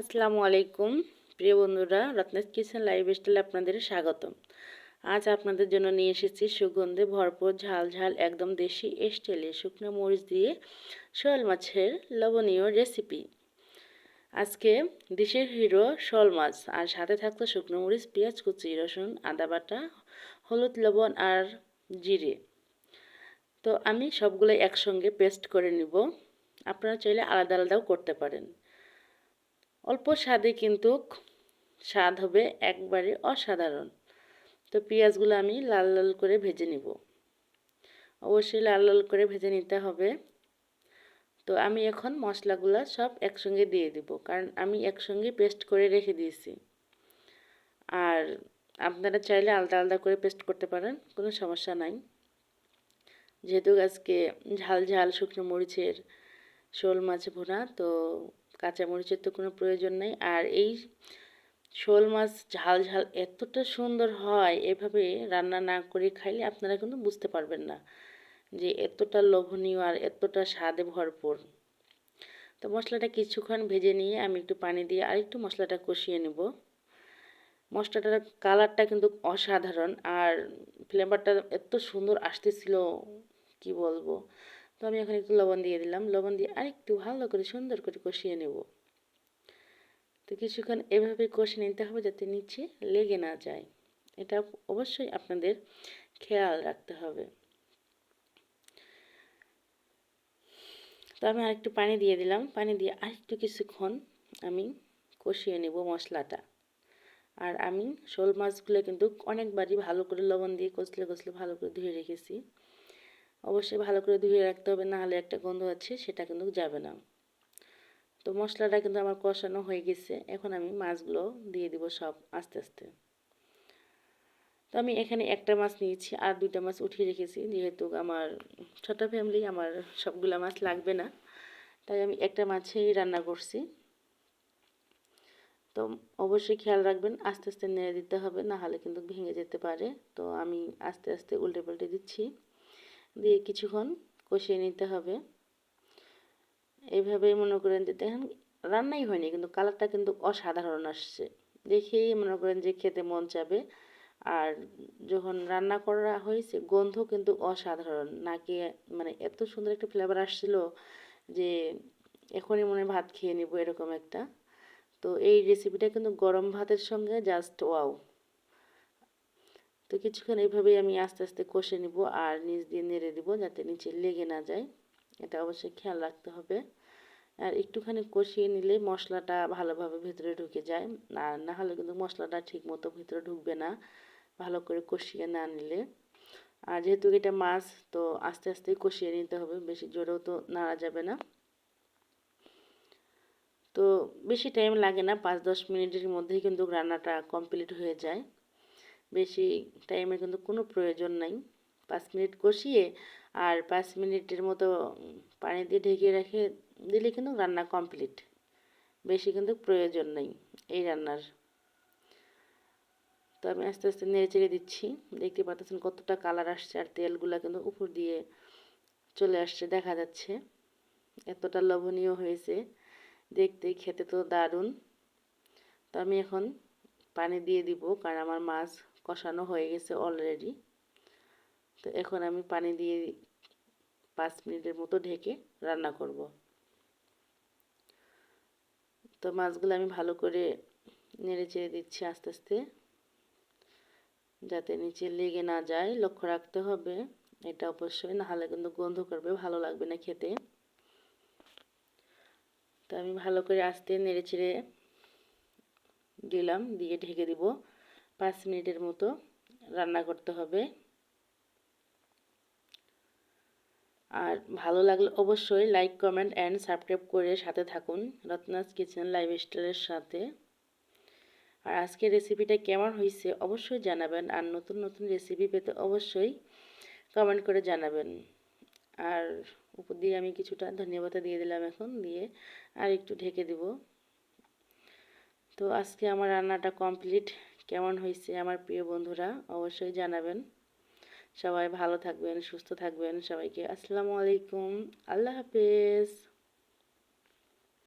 আসসালামু আলাইকুম, প্রিয় বন্ধুরা রত্নেশ কিচেন লাইভ স্টাইলে আপনাদের স্বাগতম। আজ আপনাদের জন্য নিয়ে এসেছি সুগন্ধে ভরপুর ঝাল ঝাল একদম দেশি স্টাইলে শুকনো মরিচ দিয়ে শোল মাছের লবণীয় রেসিপি। আজকে দেশের হিরো শোল মাছ, আর সাথে থাকতো শুকনো মরিচ, পেঁয়াজ, কুচি, রসুন, আদা বাটা, হলুদ, লবণ, আর জিরে। তো আমি সবগুলো একসঙ্গে পেস্ট করে নিব। আপনারা চাইলে আলাদা আলাদাও করতে পারেন। অল্প স্বাদে কিন্তু স্বাদ হবে একবারে অসাধারণ। তো পেঁয়াজগুলো আমি লাল লাল করে ভেজে নিব। অবশ্যই লাল লাল করে ভেজে নিতে হবে। তো আমি এখন মশলাগুলো সব একসঙ্গে দিয়ে দিব, কারণ আমি একসঙ্গে পেস্ট করে রেখে দিয়েছি। আর আপনারা চাইলে আলাদা আলাদা করে পেস্ট করতে পারেন, কোনো সমস্যা নাই। যেহেতু আজকে ঝাল ঝাল শুকনো মরিচের শোল মাছ ভোনা, তো কাঁচামরিচের তো কোনো প্রয়োজন নেই। আর এই শোল মাছ ঝাল ঝাল এতটা সুন্দর হয়, এভাবে রান্না না করে খাইলে আপনারা কিন্তু বুঝতে পারবেন না যে এতটা লোভনীয় আর এতটা স্বাদে ভরপুর। তো মশলাটা কিছুক্ষণ ভেজে নিয়ে আমি একটু পানি দিয়ে আরেকটু মশলাটা কষিয়ে নেব। মশলাটার কালারটা কিন্তু অসাধারণ আর ফ্লেভারটা এত সুন্দর আসতেছিল, কি বলব? তো আমি এখন একটু লবণ দিয়ে দিলাম। লবণ দিয়ে আরেকটু ভালো করে সুন্দর করে কষিয়ে নেব। তো কিছুক্ষণ এভাবে কষে নিতে হবে যাতে নিচে লেগে না যায়। এটা অবশ্যই আপনাদের খেয়াল রাখতে হবে। তো আমি আরেকটু পানি দিয়ে দিলাম। পানি দিয়ে আরেকটু কিছুক্ষণ আমি কষিয়ে নেব মশলাটা। আর আমি শোল মাছগুলো কিন্তু অনেকবারই ভালো করে লবণ দিয়ে কষলে কষলে ভালো করে ধুয়ে রেখেছি। অবশ্যই ভালো করে ধুয়ে রাখতে হবে না হলে একটা গন্ধ আছে, সেটা কিন্তু যাবে না। তো মশলাটা কিন্তু আমার কষানো হয়ে গেছে, এখন আমি মাছগুলো দিয়ে দিব সব আস্তে আস্তে। তো আমি এখানে একটা মাছ নিয়েছি আর দুইটা মাছ উঠিয়ে রেখেছি, যেহেতু আমার ছোটো ফ্যামিলি আমার সবগুলো মাছ লাগবে না। তাই আমি একটা মাছেই রান্না করছি। তো অবশ্যই খেয়াল রাখবেন, আস্তে আস্তে নেড়ে দিতে হবে না হলে কিন্তু ভেঙে যেতে পারে। তো আমি আস্তে আস্তে উল্টে পাল্টে দিচ্ছি। দিয়ে কিছুক্ষণ কষিয়ে নিতে হবে। এইভাবেই মনে করেন যে দেখেন রান্নাই হয়নি, কিন্তু কালারটা কিন্তু অসাধারণ আসছে। দেখেই মনে করেন যে খেতে মন চাবে। আর যখন রান্না করা হয়েছে, গন্ধ কিন্তু অসাধারণ। নাকি মানে এত সুন্দর একটা ফ্লেভার আসছিল যে এখনই মনে ভাত খেয়ে নিব এরকম একটা। তো এই রেসিপিটা কিন্তু গরম ভাতের সঙ্গে জাস্ট ওয়াও তো কিছুক্ষণ এইভাবেই আমি আস্তে আস্তে কষে নিব আর নিচ দিয়ে নেড়ে দিব যাতে নিচে লেগে না যায়। এটা অবশ্যই খেয়াল রাখতে হবে। আর একটুখানি কষিয়ে নিলে মশলাটা ভালোভাবে ভেতরে ঢুকে যায়। আর না হলে কিন্তু মশলাটা ঠিক মতো ভেতরে ঢুকবে না ভালো করে কষিয়ে না নিলে। আর যেহেতু এটা মাছ, তো আস্তে আস্তেই কষিয়ে নিতে হবে, বেশি জোরেও তো নাড়া যাবে না। তো বেশি টাইম লাগে না, পাঁচ দশ মিনিটের মধ্যেই কিন্তু রান্নাটা কমপ্লিট হয়ে যায়। বেশি টাইমের কিন্তু কোনো প্রয়োজন নাই। পাঁচ মিনিট কষিয়ে আর পাঁচ মিনিটের মতো পানি দিয়ে ঢেকে রেখে দিলে কিন্তু রান্না কমপ্লিট বেশি কিন্তু প্রয়োজন নেই এই রান্নার। তো আমি আস্তে আস্তে নেড়ে চেড়ে দিচ্ছি। দেখতে পাচ্ছেন কতটা কালার আসছে আর তেলগুলো কিন্তু উপর দিয়ে চলে আসছে, দেখা যাচ্ছে। এতটা লোভনীয় হয়েছে। দেখতে, খেতে তো দারুণ। তো আমি এখন পানি দিয়ে দিব কারণ আমার মাছ কষানো হয়ে গেছে অলরেডি তো এখন আমি পানি দিয়ে পাঁচ মিনিটের মতো ঢেকে রান্না করব। তো মাছগুলো আমি ভালো করে নেড়ে চেড়ে দিচ্ছি আস্তে আস্তে। যাতে নিচে লেগে না যায়, লক্ষ্য রাখতে হবে। এটা অবশ্যই, না হলে কিন্তু গন্ধ করবে, ভালো লাগবে না খেতে। তো আমি ভালো করে আস্তে নেড়ে চেড়ে দিলাম, দিয়ে ঢেকে দিব। পাঁচ মিনিটের মতো রান্না করতে হবে। আর ভালো লাগলে অবশ্যই লাইক কমেন্ট অ্যান্ড সাবস্ক্রাইব করে সাথে থাকুন রত্নাস কিচেন লাইফস্টাইলের সাথে। আর আজকের রেসিপিটা কেমন হয়েছে অবশ্যই জানাবেন আর নতুন নতুন রেসিপি পেতে অবশ্যই কমেন্ট করে জানাবেন। আর উপর দিয়ে আমি কিছুটা ধন্যবাদ দিয়ে দিলাম এখন, দিয়ে আর একটু ঢেকে দিব। তো আজকে আমার রান্নাটা কমপ্লিট কেমন হয়েছে আমার প্রিয় বন্ধুরা অবশ্যই জানাবেন। সবাই ভালো থাকবেন, সুস্থ থাকবেন সবাইকে। আসসালামু আলাইকুম, আল্লাহ হাফেজ।